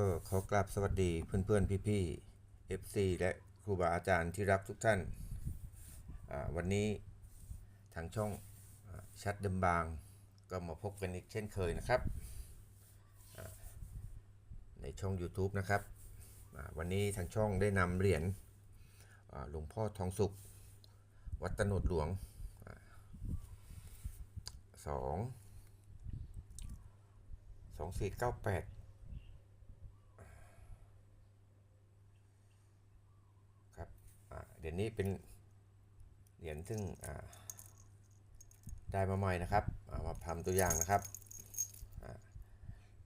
ก็ขอกราบสวัสดีเพื่อนๆพี่ๆ FC และครูบาอาจารย์ที่รักทุกท่าน วันนี้ทางช่องอชัดเดิมบาง ก็มาพบกันอีกเช่นเคยนะครับ ในช่อง YouTube นะครับ วันนี้ทางช่องได้นำเหรียญหลวงพ่อทองสุข วัดตนดหลวงอสองสองสี่เก้าแปด ครับ อ่าเดี๋ยวนี้เป็นเหรียญซึ่งได้มาใหม่นะครับามาทำตัวอย่างนะครับอา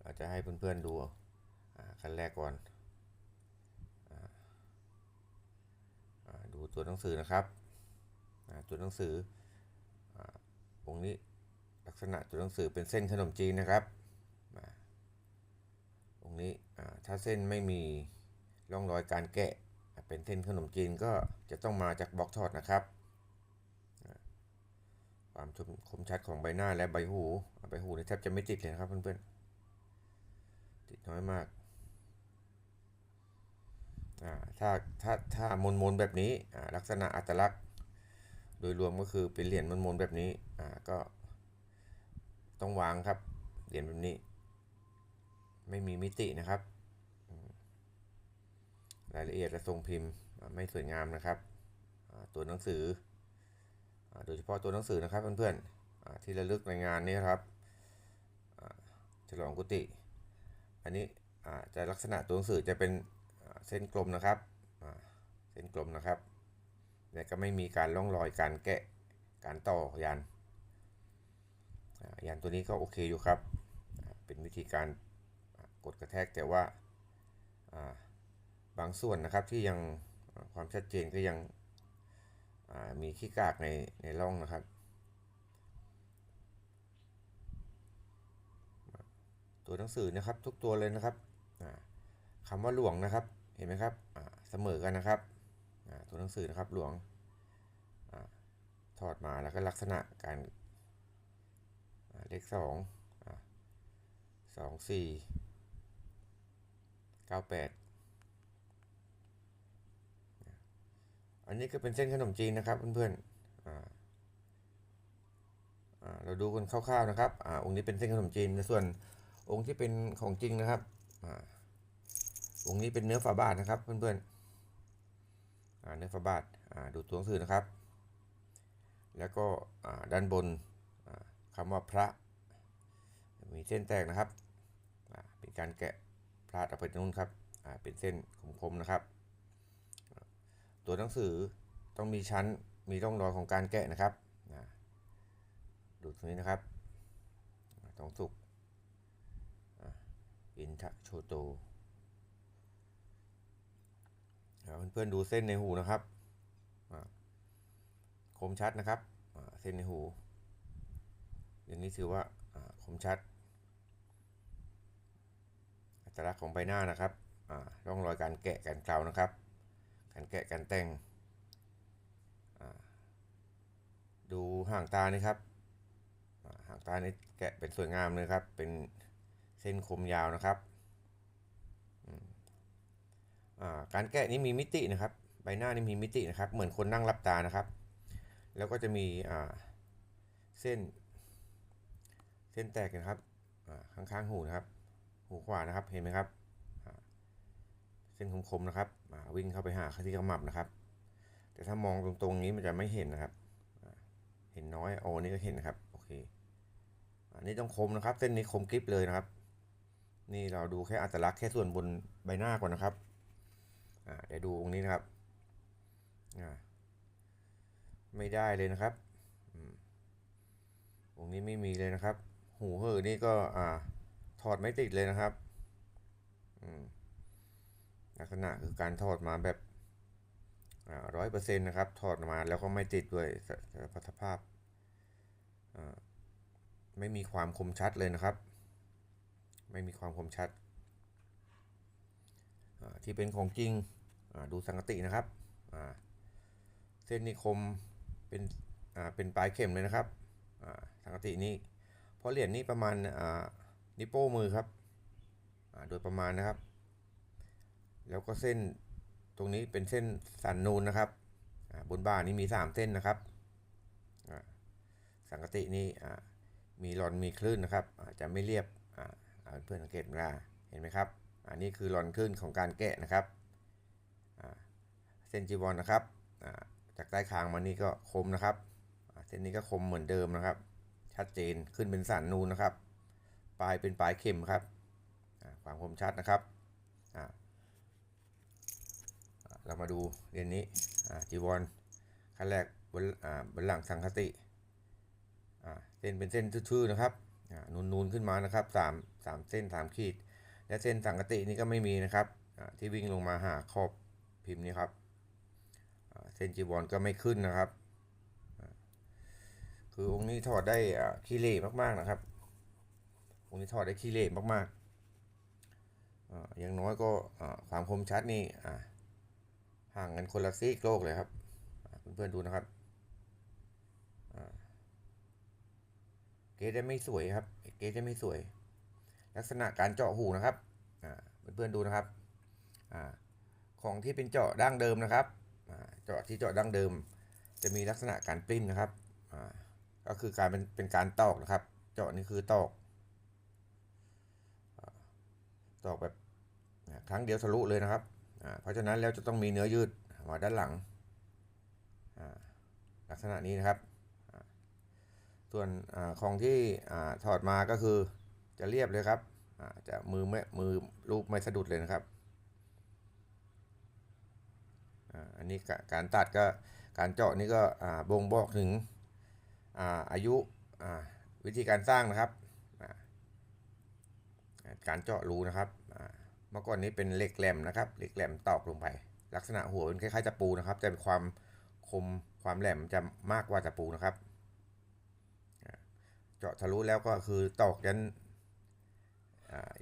เราจะให้เพื่อนๆดูขั้นแรกก่อนอดูตัวหนังสือนะครับตัวหนังสือองค์นี้ลักษณะตัวหนังสือเป็นเส้นขนมจีนนะครับองค์นี้ถ้าเส้นไม่มีร่องรอยการแกะ เป็นเส้นขนมจีนก็จะต้องมาจากบล็อกทอดนะครับ ความชมคมชัดของใบหน้าและใบหูใบหูนี่แทบจะไม่ติดเลยนะครับเพื่อนๆติดน้อยมากอ่าถ้าถ้าถ้ามนมนแบบนี้ลักษณะอัตลักษณ์ โดยรวมก็คือเป็นเหรียญมนมนแบบนี้อ่าก็ต้องวางครับเหรียญแบบนี้ ไม่มีมิตินะครับ รายละเอียดและทรงพิมพ์ไม่สวยงามนะครับตัวหนังสืออโดยเฉพาะตัวหนังสือนะครับเพื่อนๆอ่าที่ระลึกในงานนี้ครับฉลองกุฏิอันนี้จะลักษณะตัวหนังสือจะเป็นเส้นกลมนะครับเส้นกลมนะครับแต่ก็ไม่มีการร่องรอยการแกะการต่อยันยันตัวนี้ก็โอเคอยู่ครับ เป็นวิธีการกดกระแทกแต่ว่า บางส่วนนะครับที่ยังความชัดเจนก็ยังมีขี้กากในในร่องนะครับ ตัวหนังสือนะครับทุกตัวเลยนะครับอ่าคำว่าหลวงนะครับเห็นไหมครับเสมอกันนะครับตัวหนังสือนะครับหลวงอถอดมาแล้วก็ลักษณะการเลขสองสองสี่เก้าแปด อันนี้ก็เป็นเส้นขนมจีนนะครับเพื่อนๆเราดูกันคร่าวๆนะครับอองค์นี้เป็นเส้นขนมจีนในส่วนองค์ที่เป็นของจริงนะครับอองค์นี้เป็นเนื้อฝาบาทนะครับเพื่อนๆเนื้อฝาบาทดูตัวหนังสือนะครับ แล้วก็ด้านบนอ่าคำว่าพระ มีเส้นแตกนะครับเป็นการแกะพลาดออกไปตรงนู้นครับเป็นเส้นคมๆนะครับ ตัวหนังสือต้องมีชั้นมีร่องรอยของการแกะนะครับนะดูตรงนี้นะครับต้องสุกอินทะโชโตอ่าเพื่อนๆดูเส้นในหูนะครับคมชัดนะครับเส้นในหู อย่างนี้ถือว่าคมชัด อัตลักษณ์ของใบหน้านะครับร่องรอยการแกะการเกลานะครับ การแกะการแต่งดูห่างตานี่ครับห่างตานี่แกะเป็นสวยงามเลยครับ เป็นเส้นคมยาวนะครับ การแกะนี่มีมิตินะครับ ใบหน้านี่มีมิตินะครับ เหมือนคนนั่งหลับตานะครับ แล้วก็จะมีเส้น เส้นแตกนะครับอ่าข้างๆหูนะครับ หูขวานะครับ เห็นไหมครับ เส้นคมๆนะครับอ่าวิ่งเข้าไปหาที่ขมับนะครับ แต่ถ้ามองตรงๆนี้มันจะไม่เห็นนะครับ เห็นน้อยโอ้นี่ก็เห็นนะครับโอเคอันนี้ต้องคมนะครับ เส้นนี้คมกริบเลยนะครับ นี่เราดูแค่อัตลักษณ์แค่ส่วนบนใบหน้าก่อนนะครับอ่าเดี๋ยวดูองค์นี้นะครับอ่าไม่ได้เลยนะครับองค์นี้ไม่มีเลยนะครับ หูเหอนี่ก็อ่าถอดไม่ติดเลยนะครับ ลักษณะคือการถอดมาแบบร้อยเปอร์เซ็นต์นะครับถอดมาแล้วก็ไม่ติดด้วยสสภาพอ่าไม่มีความคมชัดเลยนะครับ ไม่มีความคมชัด ที่เป็นของจริงดูสังกตินะครับเส้นนิคมเป็นเป็นปลายเข็มเลยนะครับสังกตินี้เพราะเหรียญนี้ประมาณนิ้วโป้มือครับโดยประมาณนะครับ แล้วก็เส้นตรงนี้เป็นเส้นสันนูนนะครับบนบ่านี้มีสามเส้นนะครับสังกตินี่อ่ามีหลอนมีคลื่นนะครับอาจะไม่เรียบเพื่อนสังเกตมาเห็นไหมครับอันนี้คือหลอนคลื่นของการแกะนะครับเส้นจีวรนะครับจากใต้คางมานี่ก็คมนะครับเส้นนี้ก็คมเหมือนเดิมนะครับ ชัดเจนขึ้นเป็นสันนูนนะครับ ปลายเป็นปลายเข็มครับความคมชัดนะครับอ่าอ่า เรามาดูเรียนนี้จีวรขั้นแรกบนบนหลังสังคติเส้นเป็นเส้นทื่อๆนะครับนูนๆขึ้นมานะครับสามเส้นสามขีด และเส้นสังคตินี่ก็ไม่มีนะครับที่วิ่งลงมาหาขอบพิมพ์นี้ครับเส้นจีวรก็ไม่ขึ้นนะครับ คือองค์นี้ถอดได้ขี้เหร่มากๆนะครับ องค์นี้ถอดได้ขี้เหร่มากๆอย่างน้อยก็ความคมชัดนี่ ห่างกันคนละซีกโลกเลยครับเพื่อนๆดูนะครับเกจได้ไม่สวยครับ เกจได้ไม่สวย ลักษณะการเจาะหูนะครับเพื่อนๆดูนะครับอของที่เป็นเจาะดั้งเดิมนะครับเจาะที่เจาะดั้งเดิม จะมีลักษณะการปริ้นนะครับก็คือการเป็นเป็นการตอกนะครับ เจาะนี่คือตอกตอกแบบครั้งเดียวทะลุเลยนะครับ เพราะฉะนั้นแล้วจะต้องมีเนื้อยืดมาด้านหลัง ลักษณะนี้นะครับ ส่วนอของที่ถอดมาก็คือจะเรียบเลยครับจะมือไม่มือรูปไม่สะดุดเลยนะครับอันนี้การตัดก็การเจาะนี่ก็บ่งบอกถึงอายุวิธีการสร้างนะครับ การเจาะรูนะครับ เมื่อก่อนนี้เป็นเหล็กแหลมนะครับเหล็กแหลมตอกลงไป ลักษณะหัวเป็นคล้ายๆตะปูนะครับจะมีความคมความแหลมจะมากกว่าตะปูนะครับ เจาะทะลุแล้วก็คือตอกยัน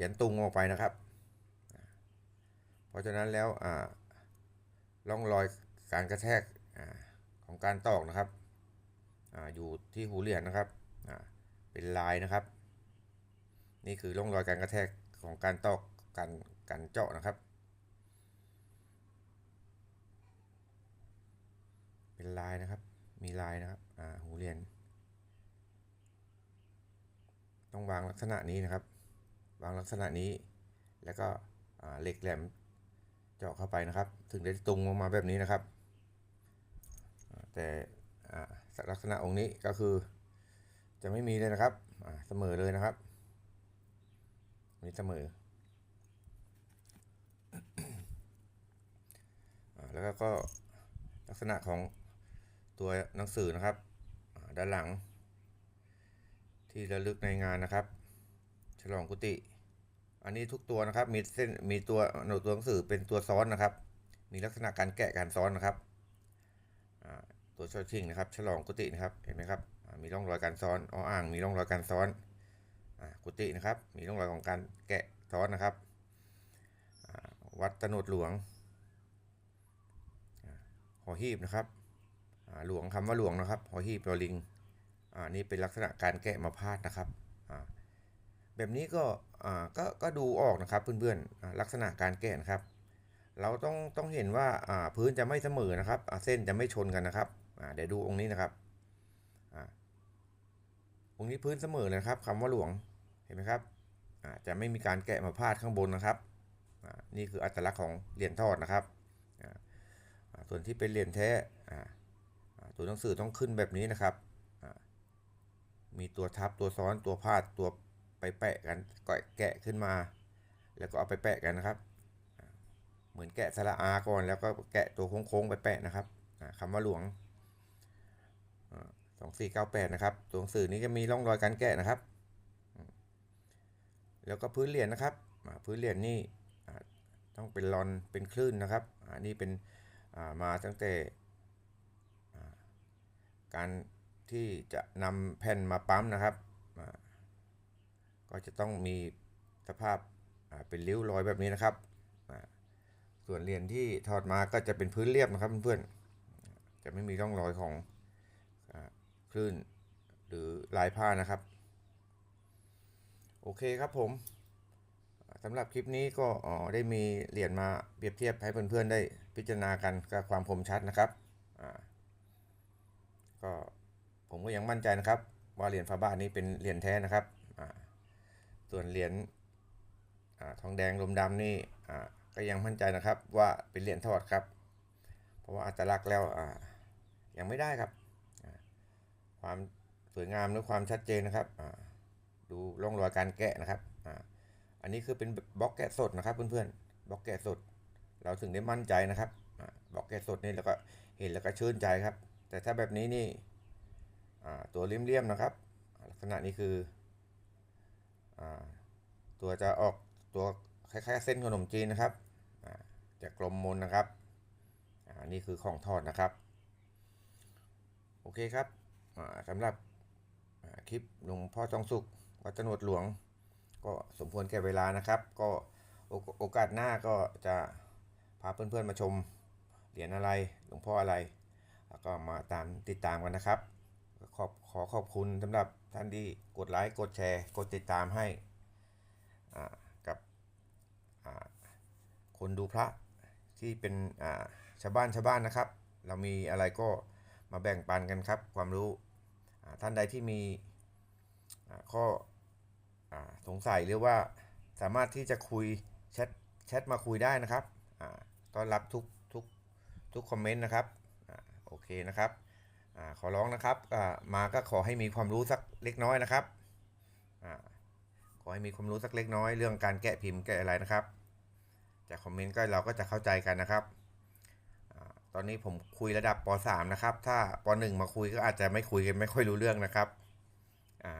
ยันตุงออกไปนะครับ เพราะฉะนั้นแล้วร่องรอยการกระแทกของการตอกนะครับออยู่ที่หูเหรียญนะครับเป็นลายนะครับ นี่คือร่องรอยการกระแทกของการตอกการ การเจาะนะครับ เป็นลายนะครับ มีลายนะครับ อ่า หูเรียน ต้องวางลักษณะนี้นะครับ วางลักษณะนี้ แล้วก็เหล็กแหลมเจาะเข้าไปนะครับ ถึงได้ตรงลงมาแบบนี้นะครับ แต่ลักษณะองค์นี้ก็คือ จะไม่มีเลยนะครับเสมอเลยนะครับ มีเสมอ แล้วก็ลักษณะของตัวหนังสือนะครับ ด้านหลัง ที่ระลึกในงานนะครับ ฉลองกุฏิอันนี้ทุกตัวนะครับมีเส้นมีตัวหนูตัวหนังสือเป็นตัวซ้อนนะครับ มีลักษณะการแกะการซ้อนนะครับตัวช่วยชิงนะครับ ฉลองกุฏินะครับเห็นไหมครับมีร่องรอยการซ้อนอ้ออ่าง มีร่องรอยการซ้อนกุฏินะครับ มีร่องรอยของการแกะซ้อนนะครับ วัดตนดหลวงหอหีบนะครับหลวงคำว่าหลวงนะครับหอหีบรอลิงอนี่เป็นลักษณะการแกะมาพาดนะครับแบบนี้ก็ก็ก็ดูออกนะครับเพื่อนๆลักษณะการแกะนะครับ เราต้องต้องเห็นว่าพื้นจะไม่เสมอนะครับเส้นจะไม่ชนกันนะครับเดี๋ยวดูองค์นี้นะครับองค์นี้พื้นเสมอเลยครับคำว่าหลวงเห็นไหมครับจะไม่มีการแกะมาพาดข้างบนนะครับ นี่คืออัตลักษณ์ของเหรียญทอดนะครับ ส่วนที่เป็นเหรียญแท้ตัวหนังสือต้องขึ้นแบบนี้นะครับ มีตัวทับตัวซ้อนตัวพาดตัวไปแปะกันก็แกะขึ้นมา แล้วก็เอาไปแปะกันนะครับ เหมือนแกะสระอาก่อนแล้วก็แกะตัวโค้งๆไปแปะนะครับคำว่าหลวงสองสี่เก้าแปดนะครับ ตัวหนังสือนี้จะมีร่องรอยการแกะนะครับ แล้วก็พื้นเหรียญนะครับ พื้นเหรียญนี่ ต้องเป็นรอนเป็นคลื่นนะครับอันนี้เป็นมาตั้งแต่การที่จะนำแผ่นมาปั๊มนะครับ ก็จะต้องมีสภาพเป็นริ้วรอยแบบนี้นะครับ ส่วนเหรียญที่ถอดมาก็จะเป็นพื้นเรียบนะครับเพื่อนๆ จะไม่มีร่องรอยของคลื่นหรือลายผ้านะครับ โอเคครับผม สำหรับคลิปนี้ก็ได้มีเหรียญมาเปรียบเทียบให้เพื่อนๆได้พิจารณากันกับความคมชัดนะครับก็ผมก็ยังมั่นใจนะครับ ว่าเหรียญฟาบ้านี้เป็นเหรียญแท้นะครับส่วนเหรียญทองแดงลมดำนี่ก็ยังมั่นใจนะครับว่าเป็นเหรียญทอดครับ เพราะว่าอัตลักษณ์แล้วยังไม่ได้ครับ ความสวยงามหรือความชัดเจนนะครับ ดูร่องรอยการแกะนะครับ อันนี้คือเป็นบล็อกแกะสดนะครับ เพื่อนๆบล็อกแกะสด เราถึงได้มั่นใจนะครับบล็อกแกะสดนี่แล้วก็เห็นแล้วก็ชื่นใจครับ แต่ถ้าแบบนี้นี่ตัวเลี่ยมๆนะครับอ่าลักษณะนี้คืออตัวจะออกตัวคล้ายๆเส้นขนมจีนนะครับอ่าจะกลมมนนะครับนนี้คือของทอดนะครับ โอเคครับสำหรับคลิปหลวงพ่อทองสุข วัดจนวดหลวง ก็สมควรแก่เวลานะครับ ก็โอกาสหน้าก็จะพาเพื่อนๆมาชมเหรียญอะไรหลวงพ่ออะไร แล้วก็มาตามติดตามกันนะครับ ขอบขอขอบคุณสำหรับท่านที่กดไลค์กดแชร์ กดติดตามให้กับคนดูพระที่เป็นชาวบ้านชาวบ้านนะครับ เรามีอะไรก็มาแบ่งปันกันครับ ความรู้ท่านใดที่มีข้อ สงสัยหรือว่าสามารถที่จะคุยแชทแชทมาคุยได้นะครับต้อนรับทุกทุกทุกคอมเมนต์นะครับอโอเคนะครับอขอร้องนะครับมาก็ขอให้มีความรู้สักเล็กน้อยนะครับอขอให้มีความรู้สักเล็กน้อย เรื่องการแกะพิมพ์แกะอะไรนะครับ จากคอมเมนต์ก็เราก็จะเข้าใจกันนะครับอตอนนี้ผมคุยระดับป .3 นะครับ ถ้าป .1 มาคุยก็อาจจะไม่คุยกันไม่ค่อยรู้เรื่องนะครับอ่า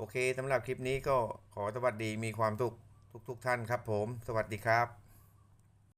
โอเคสำหรับคลิปนี้ก็ขอสวัสดีมีความสุขทุกๆทท่านครับผม สวัสดีครับ